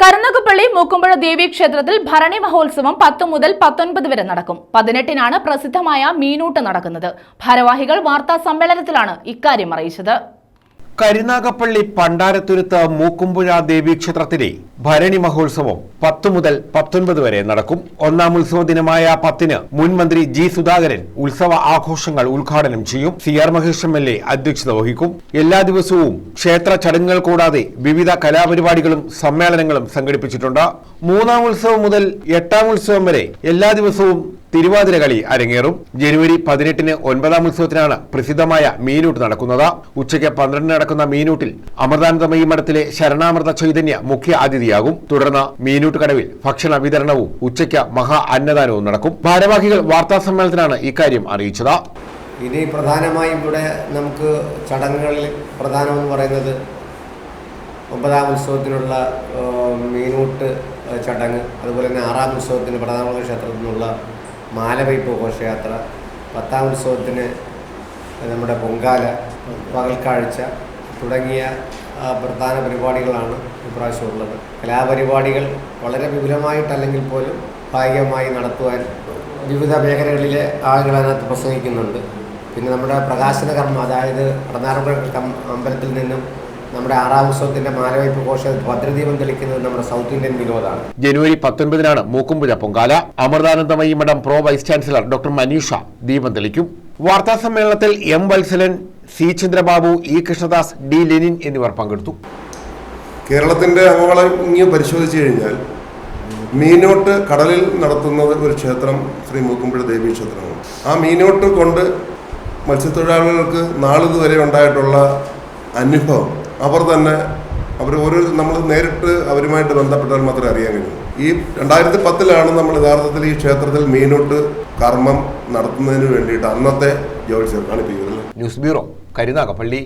കരുനാഗപ്പള്ളി മൂക്കുമ്പുഴ ദേവീ ക്ഷേത്രത്തിൽ ഭരണി മഹോത്സവം പത്ത് മുതൽ പത്തൊൻപത് വരെ നടക്കും. പതിനെട്ടിനാണ് പ്രസിദ്ധമായ മീനൂട്ട് നടക്കുന്നത്. ഭാരവാഹികൾ വാർത്താ സമ്മേളനത്തിലാണ് ഇക്കാര്യം അറിയിച്ചത്. കരുനാഗപ്പള്ളി പണ്ടാരത്തുരുത്ത് മൂക്കുമ്പുഴ ദേവീക്ഷേത്രത്തിലെ ഭരണി മഹോത്സവം പത്ത് മുതൽ പത്തൊൻപത് വരെ നടക്കും. ഒന്നാം ഉത്സവ ദിനമായ പത്തിന് മുൻ മന്ത്രി ജി സുധാകരൻ ഉത്സവ ആഘോഷങ്ങൾ ഉദ്ഘാടനം ചെയ്യും. C R Mahesh M L A അധ്യക്ഷത വഹിക്കും. എല്ലാ ദിവസവും ക്ഷേത്ര ചടങ്ങുകൾ കൂടാതെ വിവിധ കലാപരിപാടികളും സമ്മേളനങ്ങളും സംഘടിപ്പിച്ചിട്ടുണ്ട്. മൂന്നാം ഉത്സവം മുതൽ എട്ടാം ഉത്സവം വരെ എല്ലാ ദിവസവും തിരുവാതിര കളി അരങ്ങേറും. ജനുവരി പതിനെട്ടിന് ഒൻപതാം ഉത്സവത്തിനാണ് പ്രസിദ്ധമായ മീനൂട്ട് നടക്കുന്നത്. ഉച്ചയ്ക്ക് പന്ത്രണ്ടിന് നടക്കുന്ന മീനൂട്ടിൽ അമൃതാനന്ദമയി മഠത്തിലെ ശരണാമൃത ചൈതന്യ മുഖ്യ അതിഥിയാകും. തുടർന്ന് മീനൂട്ട് കടവിൽ ഭക്ഷണ വിതരണവും ഉച്ചയ്ക്ക് മഹാ അന്നദാനവും നടക്കും. ഭാരവാഹികൾ വാർത്താ സമ്മേളനത്തിലാണ് ഇക്കാര്യം അറിയിച്ചത്. ഇനി പ്രധാനമായും ഇവിടെ നമുക്ക് ചടങ്ങുകളിൽ പ്രധാനമെന്ന് പറയുന്നത് ഒമ്പതാം ഉത്സവത്തിനുള്ള മീനൂട്ട് ചടങ്ങ് അതുപോലെ തന്നെ ആറാം ഉത്സവത്തിന് പ്രധാനമന്ത്രി ക്ഷേത്രത്തിൽ നിന്നുള്ള മാലവയ്പ് ഘോഷയാത്ര പത്താം ഉത്സവത്തിന് നമ്മുടെ പൊങ്കാല പകൽക്കാഴ്ച തുടങ്ങിയ പ്രധാന പരിപാടികളാണ് ഇപ്രാവശ്യം ഉള്ളത്. കലാപരിപാടികൾ വളരെ വിപുലമായിട്ടല്ലെങ്കിൽ പോലും ഭാഗികമായി നടത്തുവാൻ വിവിധ മേഖലകളിലെ ആളുകൾ അതിനകത്ത് പ്രസംഗിക്കുന്നുണ്ട്. പിന്നെ നമ്മുടെ പ്രകാശന കർമ്മം അതായത് പടനാറുപുഴ കം- അമ്പലത്തിൽ നിന്നും നമ്മുടെ ആറാം ഉത്സവത്തിന്റെ മാലവയ്പ് ഘോഷ ഭദ്രദീപം തെളിക്കുന്നത് നമ്മുടെ സൗത്ത് ഇന്ത്യൻ വിനോദമാണ് ജനുവരി പത്തൊൻപതിനാണ് മൂക്കുംപുര പൊങ്കാല. അമൃതാനന്ദമയി മഠം pro vice chancellor doctor Maneesha ദീപം തെളിക്കും. വാർത്താ സമ്മേളനത്തിൽ M Vatsalan C Chandrababu E Krishnadas D Lenin എന്നിവർ പങ്കെടുത്തു. കേരളത്തിന്റെ അംഗങ്ങൾ ഇങ്ങനെ പരിശോധിച്ച് കഴിഞ്ഞാൽ മീനോട്ട് കടലിൽ നടത്തുന്നത് ഒരു ക്ഷേത്രം ശ്രീ മൂക്കുമ്പുഴ ദേവീ ക്ഷേത്രമാണ്. ആ മീനോട്ട് കൊണ്ട് മത്സ്യത്തൊഴിലാളികൾക്ക് നാളിതുവരെ ഉണ്ടായിട്ടുള്ള അനുഭവം അവർ തന്നെ അവർ ഒരു നമ്മൾ നേരിട്ട് അവരുമായിട്ട് ബന്ധപ്പെട്ടാൽ മാത്രമേ അറിയാൻ കഴിയൂ. ഈ രണ്ടായിരത്തി പത്തിലാണ് നമ്മൾ യഥാർത്ഥത്തിൽ ഈ ക്ഷേത്രത്തിൽ മീനോട്ട് കർമ്മം നടത്തുന്നതിന് വേണ്ടിയിട്ട് അന്നത്തെ ജ്യോത്സ്യർ കാണിപ്പിക്കുന്നത് ന്യൂസ് ബ്യൂറോ കരുനാഗപ്പള്ളി.